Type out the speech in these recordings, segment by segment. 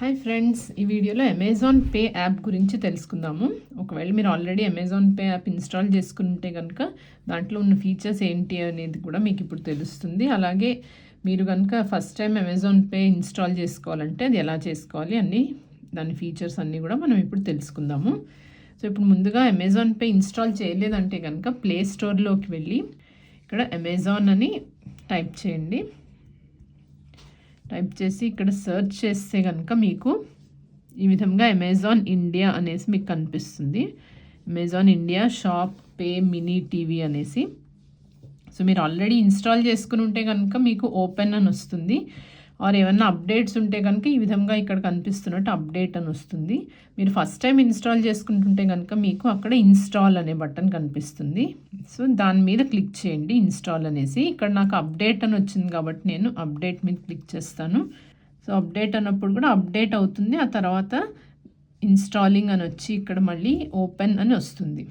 Hi friends ఈ వీడియోలో Amazon Pay app గురించి తెలుసుకుందాము. ఒకవేళ మీరు already Amazon Pay app install చేసుకుంటే కనుక దాంట్లో ఉన్న ఫీచర్స్ ఏంటి అనేది కూడా మీకు ఇప్పుడు తెలుస్తుంది. అలాగే మీరు కనుక first time Amazon Pay install చేసుకోవాలంటే అది ఎలా చేసుకోవాలి అన్ని దాని ఫీచర్స్ అన్నీ కూడా మనం ఇప్పుడు తెలుసుకుందాము. సో ఇప్పుడు ముందుగా అమెజాన్ పే ఇన్స్టాల్ చేయలేదంటే కనుక ప్లే స్టోర్లోకి వెళ్ళి ఇక్కడ అమెజాన్ అని టైప్ చేయండి. టైప్ చేసి ఇక్కడ సెర్చ్ చేస్తే కనుక మీకు ఈ విధంగా అమెజాన్ ఇండియా అనేసి మీకు కనిపిస్తుంది. Amazon India shop pay mini TV అనేసి. సో మీరు ఆల్రెడీ ఇన్స్టాల్ చేసుకుని ఉంటే కనుక మీకు ఓపెన్ అని వస్తుంది. ఆర్ ఏమన్నా అప్డేట్స్ ఉంటే కనుక ఈ విధంగా ఇక్కడ కనిపిస్తున్నట్టు అప్డేట్ అని వస్తుంది. మీరు ఫస్ట్ టైం ఇన్స్టాల్ చేసుకుంటుంటే కనుక మీకు అక్కడ ఇన్స్టాల్ అనే బటన్ కనిపిస్తుంది. సో దాని మీద క్లిక్ చేయండి ఇన్స్టాల్ అనేసి. ఇక్కడ నాకు అప్డేట్ అని వచ్చింది కాబట్టి నేను అప్డేట్ మీద క్లిక్ చేస్తాను. సో అప్డేట్ అన్నప్పుడు కూడా అప్డేట్ అవుతుంది. ఆ తర్వాత ఇన్స్టాలింగ్ అని వచ్చి ఇక్కడ మళ్ళీ ఓపెన్ అని వస్తుంది.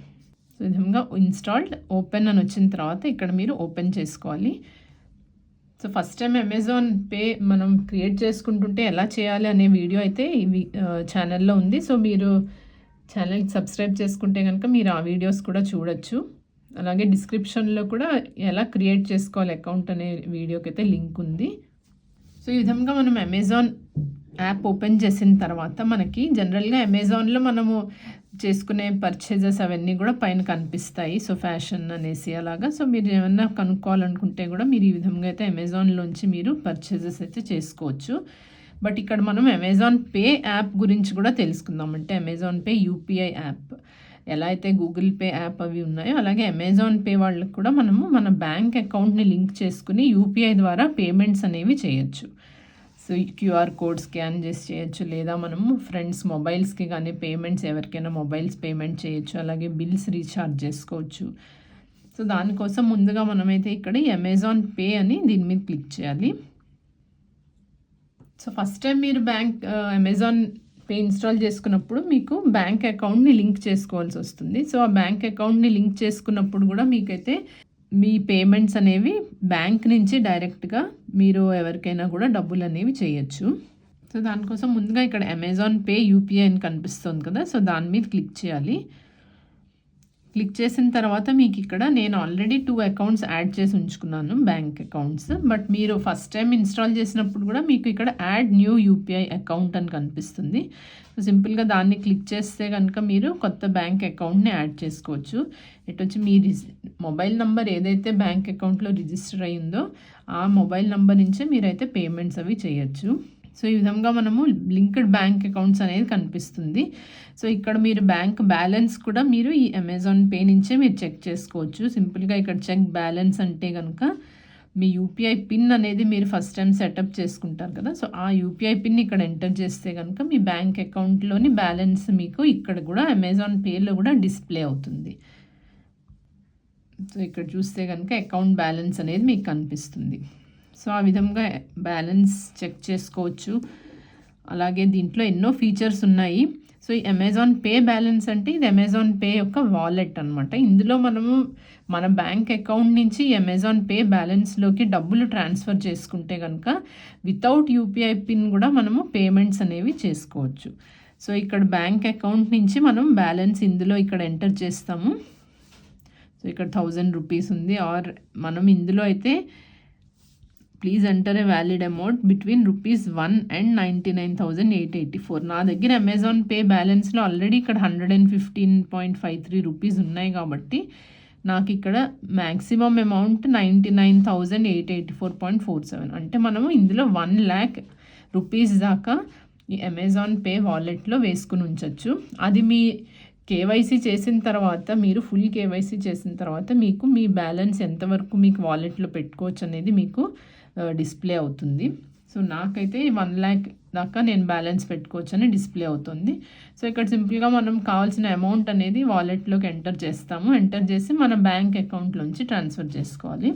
సో విధంగా ఇన్స్టాల్డ్ ఓపెన్ అని వచ్చిన తర్వాత ఇక్కడ మీరు ఓపెన్ చేసుకోవాలి. So first time Amazon Pay మనం క్రియేట్ చేసుకుంటుంటే ఎలా చేయాలి అనే వీడియో అయితే ఈ ఛానల్లో ఉంది. సో మీరు ఛానల్కి సబ్స్క్రైబ్ చేసుకుంటే కనుక మీరు ఆ వీడియోస్ కూడా చూడొచ్చు. అలాగే డిస్క్రిప్షన్లో కూడా ఎలా క్రియేట్ చేసుకోవాలి అకౌంట్ అనే వీడియోకి అయితే లింక్ ఉంది. సో ఈ విధంగా మనం అమెజాన్ యాప్ ఓపెన్ చేసిన తర్వాత మనకి జనరల్గా అమెజాన్లో మనము చేసుకునే పర్చేజెస్ అవన్నీ కూడా పైన కనిపిస్తాయి. సో ఫ్యాషన్ అనేసి అలాగా. సో మీరు ఏమన్నా కనుక్కోవాలనుకుంటే కూడా మీరు ఈ విధంగా అయితే అమెజాన్లోంచి మీరు పర్చేజెస్ అయితే చేసుకోవచ్చు. బట్ ఇక్కడ మనం అమెజాన్ పే యాప్ గురించి కూడా తెలుసుకుందాం. అంటే అమెజాన్ పే యూపీఐ యాప్ ఎలా అయితే గూగుల్ పే యాప్ అవి ఉన్నాయో అలాగే అమెజాన్ పే వాళ్ళకి కూడా మనము మన బ్యాంక్ అకౌంట్ని లింక్ చేసుకుని యూపీఐ ద్వారా పేమెంట్స్ అనేవి చేయొచ్చు. క్యూఆర్ కోడ్ స్కాన్ చేసి చేయొచ్చు. లేదా మనము ఫ్రెండ్స్ మొబైల్స్కి కానీ పేమెంట్స్ ఎవరికైనా మొబైల్స్ పేమెంట్ చేయొచ్చు. అలాగే బిల్స్ రీఛార్జ్ చేసుకోవచ్చు. సో దానికోసం ముందుగా మనమైతే ఇక్కడ అమెజాన్ పే అని దీని మీద క్లిక్ చేయాలి. సో ఫస్ట్ టైం మీరు బ్యాంక్ అమెజాన్ పే ఇన్స్టాల్ చేసుకున్నప్పుడు మీకు బ్యాంక్ అకౌంట్ని లింక్ చేసుకోవాల్సి వస్తుంది. సో ఆ బ్యాంక్ అకౌంట్ని లింక్ చేసుకున్నప్పుడు కూడా మీకైతే మీ పేమెంట్స్ అనేవి బ్యాంక్ నుంచి డైరెక్ట్గా మీరు ఎవరికైనా కూడా డబ్బులు అనేవి చేయొచ్చు. సో దానికోసం ముందుగా ఇక్కడ అమెజాన్ పే యూపీఐ అని కనిపిస్తుంది కదా. సో దాని మీద క్లిక్ చేయాలి. క్లిక్ చేసిన తర్వాత మీకు ఇక్కడ నేను ఆల్రెడీ టూ అకౌంట్స్ యాడ్ చేసి ఉంచుకున్నాను బ్యాంక్ అకౌంట్స్ బట్ మీరు ఫస్ట్ టైం ఇన్స్టాల్ చేసినప్పుడు కూడా మీకు ఇక్కడ యాడ్ న్యూ యూపీఐ అకౌంట్ అని కనిపిస్తుంది. సింపుల్గా దాన్ని క్లిక్ చేస్తే కనుక మీరు కొత్త బ్యాంక్ అకౌంట్ని యాడ్ చేసుకోవచ్చు. ఇటు వచ్చి మీ మొబైల్ నెంబర్ ఏదైతే బ్యాంక్ అకౌంట్లో రిజిస్టర్ అయ్యిందో ఆ మొబైల్ నెంబర్ నుంచే మీరైతే పేమెంట్స్ అవి చేయొచ్చు. సో ఈ విధంగా మనము లింక్డ్ బ్యాంక్ అకౌంట్స్ అనేది కనిపిస్తుంది. సో ఇక్కడ మీరు బ్యాంక్ బ్యాలెన్స్ కూడా మీరు ఈ అమెజాన్ పే నుంచే మీరు చెక్ చేసుకోవచ్చు. సింపుల్గా ఇక్కడ చెక్ బ్యాలెన్స్ అంటే కనుక మీ యూపీఐ పిన్ అనేది మీరు ఫస్ట్ టైం సెటప్ చేసుకుంటారు కదా. సో ఆ యూపీఐ పిన్ ఇక్కడ ఎంటర్ చేస్తే కనుక మీ బ్యాంక్ అకౌంట్లోని బ్యాలెన్స్ మీకు ఇక్కడ కూడా అమెజాన్ పేలో కూడా డిస్ప్లే అవుతుంది. సో ఇక్కడ చూస్తే కనుక అకౌంట్ బ్యాలెన్స్ అనేది మీకు కనిపిస్తుంది. సో ఆ విధంగా బ్యాలెన్స్ చెక్ చేసుకోవచ్చు. అలాగే దీంట్లో ఎన్నో ఫీచర్స్ ఉన్నాయి. సో ఈ అమెజాన్ పే బ్యాలెన్స్ అంటే ఇది అమెజాన్ పే యొక్క వాలెట్ అనమాట ఇందులో మనము మన బ్యాంక్ అకౌంట్ నుంచి అమెజాన్ పే బ్యాలెన్స్లోకి డబ్బులు ట్రాన్స్ఫర్ చేసుకుంటే కనుక వితౌట్ యూపీఐ పిన్ కూడా మనము పేమెంట్స్ అనేవి చేసుకోవచ్చు. సో ఇక్కడ బ్యాంక్ అకౌంట్ నుంచి మనం బ్యాలెన్స్ ఇందులో ఇక్కడ ఎంటర్ చేస్తాము. సో ఇక్కడ థౌజండ్ రూపీస్ ఉంది. ఆర్ మనం ఇందులో అయితే please enter a valid amount between rupees one and ninety nine thousand eight eighty four నా దగ్గర అమెజాన్ పే బ్యాలెన్స్లో ఆల్రెడీ ఇక్కడ hundred and fifteen point five three rupees ఉన్నాయి కాబట్టి నాకు ఇక్కడ maximum amount ninety nine thousand eight eighty four point four seven అంటే మనము ఇందులో వన్ ల్యాక్ రూపీస్ దాకా ఈ అమెజాన్ పే వాలెట్లో వేసుకుని ఉంచవచ్చు అది మీ కేవైసీ చేసిన తర్వాత మీరు ఫుల్ కేవైసీ చేసిన తర్వాత మీకు మీ బ్యాలెన్స్ ఎంతవరకు మీకు వాలెట్లో పెట్టుకోవచ్చు అనేది మీకు డిస్ప్లే అవుతుంది. సో నాకైతే వన్ ల్యాక్ దాకా నేను బ్యాలెన్స్ పెట్టుకోవచ్చు అని డిస్ప్లే అవుతుంది. సో ఇక్కడ సింపుల్గా మనం కావాల్సిన అమౌంట్ అనేది వాలెట్లోకి ఎంటర్ చేస్తాము. ఎంటర్ చేసి మన బ్యాంక్ అకౌంట్లోంచి ట్రాన్స్ఫర్ చేసుకోవాలి.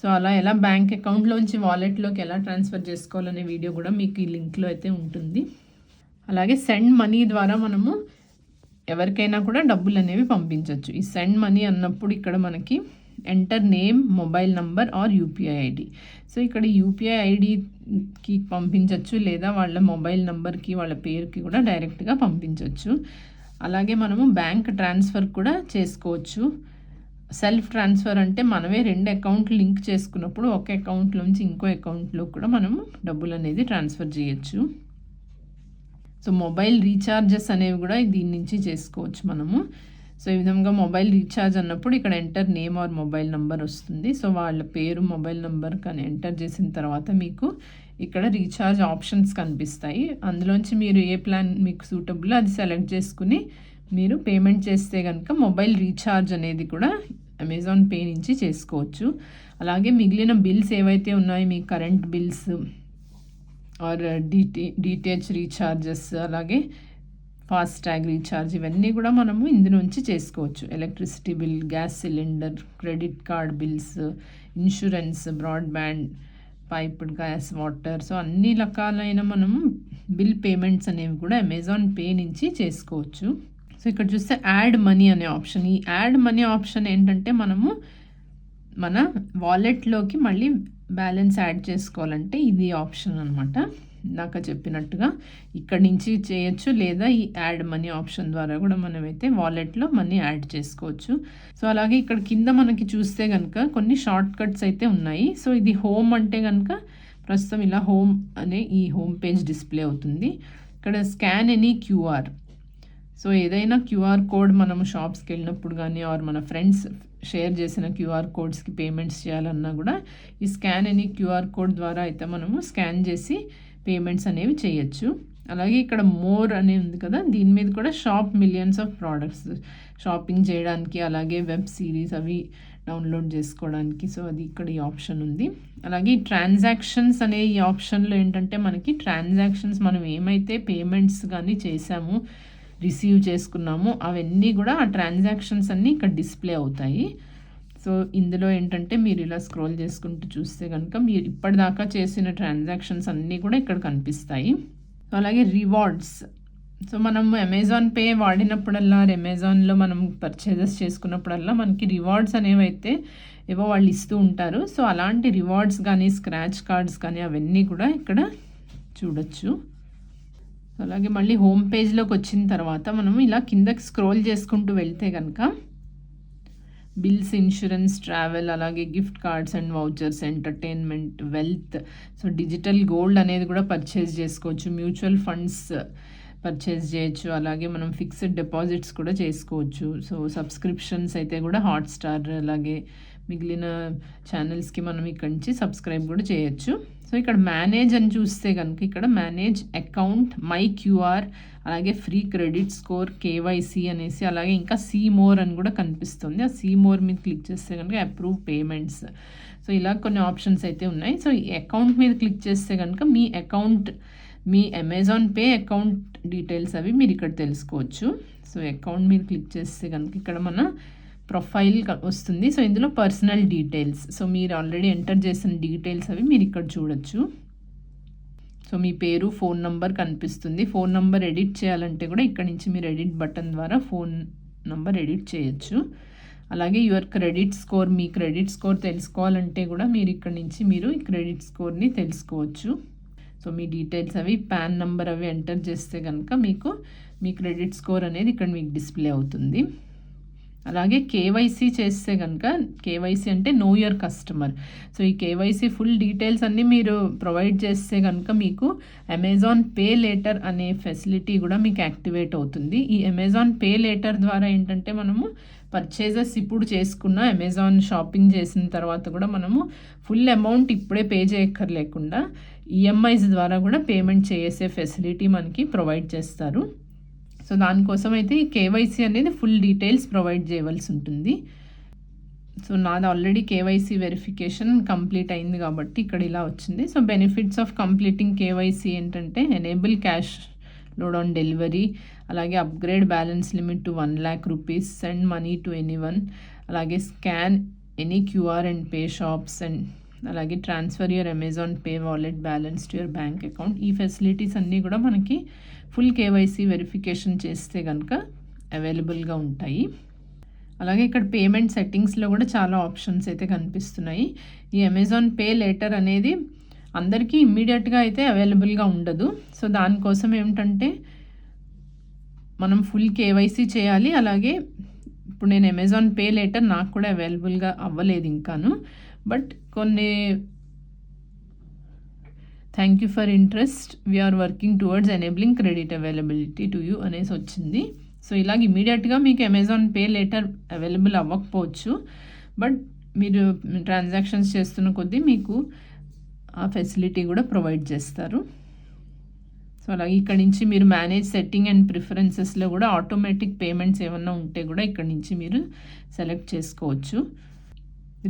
సో అలా ఎలా బ్యాంక్ అకౌంట్లోంచి వాలెట్లోకి ఎలా ట్రాన్స్ఫర్ చేసుకోవాలనే వీడియో కూడా మీకు ఈ లింక్లో అయితే ఉంటుంది. అలాగే సెండ్ మనీ ద్వారా మనము ఎవరికైనా కూడా డబ్బులు అనేవి పంపించవచ్చు ఈ సెండ్ మనీ అన్నప్పుడు ఇక్కడ మనకి enter name mobile number or UPI ID so ఇక్కడ యూపీఐ ఐడికి పంపించవచ్చు లేదా వాళ్ళ మొబైల్ నెంబర్కి వాళ్ళ పేరుకి కూడా డైరెక్ట్గా పంపించవచ్చు అలాగే మనము బ్యాంక్ ట్రాన్స్ఫర్ కూడా చేసుకోవచ్చు. సెల్ఫ్ ట్రాన్స్ఫర్ అంటే మనమే రెండు అకౌంట్లు లింక్ చేసుకున్నప్పుడు ఒక అకౌంట్లోంచి ఇంకో అకౌంట్లో కూడా మనము డబ్బులు అనేది ట్రాన్స్ఫర్ చేయొచ్చు. సో మొబైల్ రీఛార్జెస్ అనేవి కూడా దీని నుంచి చేసుకోవచ్చు మనము. సో ఈ విధంగా మొబైల్ రీఛార్జ్ అన్నప్పుడు ఇక్కడ enter name or mobile number వస్తుంది. సో వాళ్ళ పేరు మొబైల్ నెంబర్ కానీ ఎంటర్ చేసిన తర్వాత మీకు ఇక్కడ రీఛార్జ్ ఆప్షన్స్ కనిపిస్తాయి. అందులోంచి మీరు ఏ ప్లాన్ మీకు సూటబుల్ అది సెలెక్ట్ చేసుకుని మీరు పేమెంట్ చేస్తే కనుక మొబైల్ రీఛార్జ్ అనేది కూడా అమెజాన్ పే నుంచి చేసుకోవచ్చు. అలాగే మిగిలిన బిల్స్ ఏవైతే ఉన్నాయో మీ current bills or DT DTH recharges అలాగే ఫాస్టాగ్ రీఛార్జ్ ఇవన్నీ కూడా మనము ఇందులోంచి చేసుకోవచ్చు. Electricity bill gas cylinder credit card bills insurance broadband piped gas water. So అన్ని రకాలైన మనం బిల్ పేమెంట్స్ అనేవి కూడా అమెజాన్ పే నుంచి చేసుకోవచ్చు. సో ఇక్కడ చూస్తే యాడ్ మనీ అనే ఆప్షన్. ఈ యాడ్ మనీ ఆప్షన్ ఏంటంటే మనము మన వాలెట్లోకి మళ్ళీ బ్యాలెన్స్ యాడ్ చేసుకోవాలంటే ఇది ఆప్షన్ అనమాట ఇందాక చెప్పినట్టుగా ఇక్కడి నుంచి చేయొచ్చు లేదా ఈ యాడ్ మనీ ఆప్షన్ ద్వారా కూడా మనమైతే వాలెట్లో మనీ యాడ్ చేసుకోవచ్చు. సో అలాగే ఇక్కడ కింద మనకి చూస్తే కనుక కొన్ని షార్ట్ కట్స్ అయితే ఉన్నాయి. సో ఇది హోమ్ అంటే కనుక ప్రస్తుతం ఇలా హోమ్ అనే ఈ హోమ్ పేజ్ డిస్ప్లే అవుతుంది. ఇక్కడ స్కాన్ ఎనీ క్యూఆర్. సో ఏదైనా క్యూఆర్ కోడ్ మనం షాప్స్కి వెళ్ళినప్పుడు కానీ ఆర్ మన ఫ్రెండ్స్ షేర్ చేసిన క్యూఆర్ కోడ్స్కి పేమెంట్స్ చేయాలన్నా కూడా ఈ స్కాన్ అని క్యూఆర్ కోడ్ ద్వారా అయితే మనము స్కాన్ చేసి పేమెంట్స్ అనేవి చేయొచ్చు. అలాగే ఇక్కడ మోర్ అని ఉంది కదా దీని మీద కూడా shop millions of products shopping చేయడానికి అలాగే వెబ్ సిరీస్ అవి డౌన్లోడ్ చేసుకోవడానికి. సో అది ఇక్కడ ఈ ఆప్షన్ ఉంది. అలాగే ఈ ట్రాన్సాక్షన్స్ అనే ఈ ఆప్షన్లో ఏంటంటే మనకి ట్రాన్సాక్షన్స్ మనం ఏమైతే పేమెంట్స్ కానీ చేసామో రిసీవ్ చేసుకున్నామో. అవన్నీ కూడా ఆ ట్రాన్సాక్షన్స్ అన్నీ ఇక్కడ డిస్ప్లే అవుతాయి. సో ఇందులో ఏంటంటే మీరు ఇలా స్క్రోల్ చేసుకుంటూ చూస్తే కనుక మీరు ఇప్పటిదాకా చేసిన ట్రాన్సాక్షన్స్ అన్నీ కూడా ఇక్కడ కనిపిస్తాయి. అలాగే రివార్డ్స్. సో మనం అమెజాన్ పే వాడినప్పుడల్లా అమెజాన్లో మనం పర్చేజెస్ చేసుకున్నప్పుడల్లా మనకి రివార్డ్స్ అనేవి అయితే ఏవో వాళ్ళు ఇస్తూ ఉంటారు. సో అలాంటి రివార్డ్స్ కానీ స్క్రాచ్ కార్డ్స్ కానీ అవన్నీ కూడా ఇక్కడ చూడొచ్చు. అలాగే మళ్ళీ హోమ్ పేజ్లోకి వచ్చిన తర్వాత మనం ఇలా కిందకి స్క్రోల్ చేసుకుంటూ వెళ్తే కనుక బిల్స్ ఇన్సూరెన్స్ ట్రావెల్ అలాగే gift cards and vouchers entertainment wealth. So digital gold అనేది కూడా పర్చేజ్ చేసుకోవచ్చు. మ్యూచువల్ ఫండ్స్ పర్చేస్ చేయొచ్చు. అలాగే మనం ఫిక్స్డ్ డిపాజిట్స్ కూడా చేసుకోవచ్చు. సో సబ్స్క్రిప్షన్స్ అయితే కూడా హాట్స్టార్ అలాగే మిగిలిన ఛానల్స్కి మనం ఇక్కడి నుంచి సబ్స్క్రైబ్ కూడా చేయొచ్చు. సో ఇక్కడ మేనేజ్ అని చూస్తే కనుక ఇక్కడ మేనేజ్ అకౌంట్ మై క్యూఆర్ అలాగే ఫ్రీ క్రెడిట్ స్కోర్ కేవైసీ అనేసి అలాగే ఇంకా సీ మోర్ అని కూడా కనిపిస్తుంది. ఆ సీ మోర్ మీద క్లిక్ చేస్తే కనుక అప్రూవ్ పేమెంట్స్ సో ఇలా కొన్ని ఆప్షన్స్ అయితే ఉన్నాయి. సో ఈ అకౌంట్ మీద క్లిక్ చేస్తే కనుక మీ అకౌంట్ మీ అమెజాన్ పే అకౌంట్ డీటెయిల్స్ అవి మీరు ఇక్కడ తెలుసుకోవచ్చు. సో అకౌంట్ మీద క్లిక్ చేస్తే కనుక ఇక్కడ మన ప్రొఫైల్ వస్తుంది. సో ఇందులో పర్సనల్ డీటెయిల్స్. సో మీరు ఆల్రెడీ ఎంటర్ చేసిన డీటెయిల్స్ అవి మీరు ఇక్కడ చూడొచ్చు. సో మీ పేరు ఫోన్ నంబర్ కనిపిస్తుంది. ఫోన్ నంబర్ ఎడిట్ చేయాలంటే కూడా ఇక్కడ నుంచి మీరు ఎడిట్ బటన్ ద్వారా ఫోన్ నంబర్ ఎడిట్ చేయొచ్చు. అలాగే యువర్ క్రెడిట్ స్కోర్ మీ క్రెడిట్ స్కోర్ తెలుసుకోవాలంటే కూడా మీరు ఇక్కడ నుంచి మీరు ఈ క్రెడిట్ స్కోర్ని తెలుసుకోవచ్చు. సో మీ డీటెయిల్స్ అవి పాన్ నెంబర్ అవి ఎంటర్ చేస్తే కనుక మీకు మీ క్రెడిట్ స్కోర్ అనేది ఇక్కడ మీకు డిస్ప్లే అవుతుంది. అలాగే కేవైసీ చేస్తే కనుక కేవైసీ అంటే నో యువర్ కస్టమర్ సో ఈ కేవైసీ ఫుల్ డీటెయిల్స్ అన్నీ మీరు ప్రొవైడ్ చేస్తే కనుక మీకు అమెజాన్ పే లేటర్ అనే ఫెసిలిటీ కూడా మీకు యాక్టివేట్ అవుతుంది. ఈ అమెజాన్ పే లేటర్ ద్వారా ఏంటంటే మనము పర్చేజెస్ ఇప్పుడు చేసుకున్న అమెజాన్ షాపింగ్ చేసిన తర్వాత కూడా మనము ఫుల్ అమౌంట్ ఇప్పుడే పే చేయక్కర్లేకుండా ఈఎంఐస్ ద్వారా కూడా పేమెంట్ చేసే ఫెసిలిటీ మనకి ప్రొవైడ్ చేస్తారు. సో దానికోసం అయితే కేవైసీ అనేది ఫుల్ డీటెయిల్స్ ప్రొవైడ్ చేయవలసి ఉంటుంది సో నాది ఆల్రెడీ కేవైసీ వెరిఫికేషన్ కంప్లీట్ అయింది కాబట్టి ఇక్కడ ఇలా వచ్చింది. So benefits of completing KYC ఏంటంటే enable cash load on delivery అలాగే upgrade balance limit to one lakh rupees send money to anyone అలాగే scan any QR and pay shops and అలాగే transfer your Amazon pay wallet balance to your bank account. ఈ facilities అన్నీ కూడా మనకి full KYC verification చేస్తే కనుక అవైలబుల్గా ఉంటాయి. అలాగే ఇక్కడ పేమెంట్ సెట్టింగ్స్లో కూడా చాలా ఆప్షన్స్ అయితే కనిపిస్తున్నాయి. ఈ అమెజాన్ పే లెటర్ అనేది అందరికీ ఇమ్మీడియట్గా అయితే అవైలబుల్గా ఉండదు. సో దానికోసం ఏమిటంటే మనం ఫుల్ కేవైసీ చేయాలి. అలాగే ఇప్పుడు నేను అమెజాన్ పే లెటర్ నాకు కూడా అవైలబుల్గా అవ్వలేదు ఇంకాను. బట్ కొన్ని thank you for interest we're working towards enabling credit availability to you అనేసి వచ్చింది. సో ఇలాగ ఇమీడియట్గా మీకు అమెజాన్ పే లేటర్ అవైలబుల్ అవ్వకపోవచ్చు. బట్ మీరు ట్రాన్సాక్షన్స్ చేస్తున్న కొద్దీ మీకు ఆ ఫెసిలిటీ కూడా ప్రొవైడ్ చేస్తారు. సో అలాగే ఇక్కడ నుంచి మీరు మేనేజ్ సెట్టింగ్ అండ్ ప్రిఫరెన్సెస్లో కూడా ఆటోమేటిక్ పేమెంట్స్ ఏమన్నా ఉంటే కూడా ఇక్కడ నుంచి మీరు సెలెక్ట్ చేసుకోవచ్చు.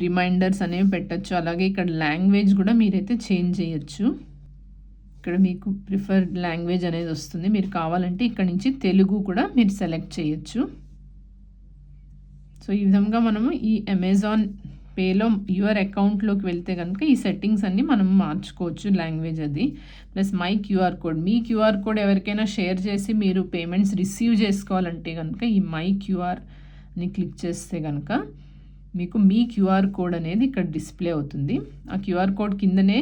రిమైండర్స్ అనేవి పెట్టచ్చు. అలాగే ఇక్కడ లాంగ్వేజ్ కూడా మీరైతే చేంజ్ చేయొచ్చు. ఇక్కడ మీకు ప్రిఫర్డ్ లాంగ్వేజ్ అనేది వస్తుంది. మీరు కావాలంటే ఇక్కడ నుంచి తెలుగు కూడా మీరు సెలెక్ట్ చేయొచ్చు. సో ఈ విధంగా మనము ఈ అమెజాన్ పేలో యువర్ అకౌంట్లోకి వెళ్తే కనుక ఈ సెట్టింగ్స్ అన్నీ మనం మార్చుకోవచ్చు లాంగ్వేజ్ అది. ప్లస్ మై క్యూఆర్ కోడ్ మీ క్యూఆర్ కోడ్ ఎవరికైనా షేర్ చేసి మీరు పేమెంట్స్ రిసీవ్ చేసుకోవాలంటే కనుక ఈ మై క్యూఆర్ అని క్లిక్ చేస్తే కనుక మీకు మీ క్యూఆర్ కోడ్ అనేది ఇక్కడ డిస్ప్లే అవుతుంది. ఆ క్యూఆర్ కోడ్ కిందనే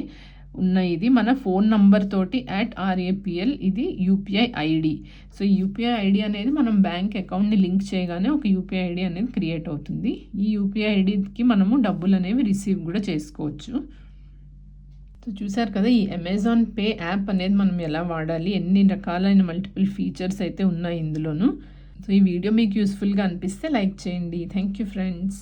ఉన్న ఇది మన ఫోన్ నంబర్ తోటి యాట్ ఆర్ఏపిఎల్ ఇది యూపీఐ ఐడి. సో ఈ యూపీఐ ఐడి అనేది మనం బ్యాంక్ అకౌంట్ని లింక్ చేయగానే ఒక యూపీఐ ఐడి అనేది క్రియేట్ అవుతుంది. ఈ యూపీఐ ఐడికి మనము డబ్బులు అనేవి రిసీవ్ కూడా చేసుకోవచ్చు. సో చూసారు కదా ఈ అమెజాన్ పే యాప్ అనేది మనం ఎలా వాడాలి? ఎన్ని రకాలైన మల్టిపుల్ ఫీచర్స్ అయితే ఉన్నాయి ఇందులోను. సో ఈ వీడియో మీకు యూస్ఫుల్గా అనిపిస్తే లైక్ చేయండి. Thank you friends.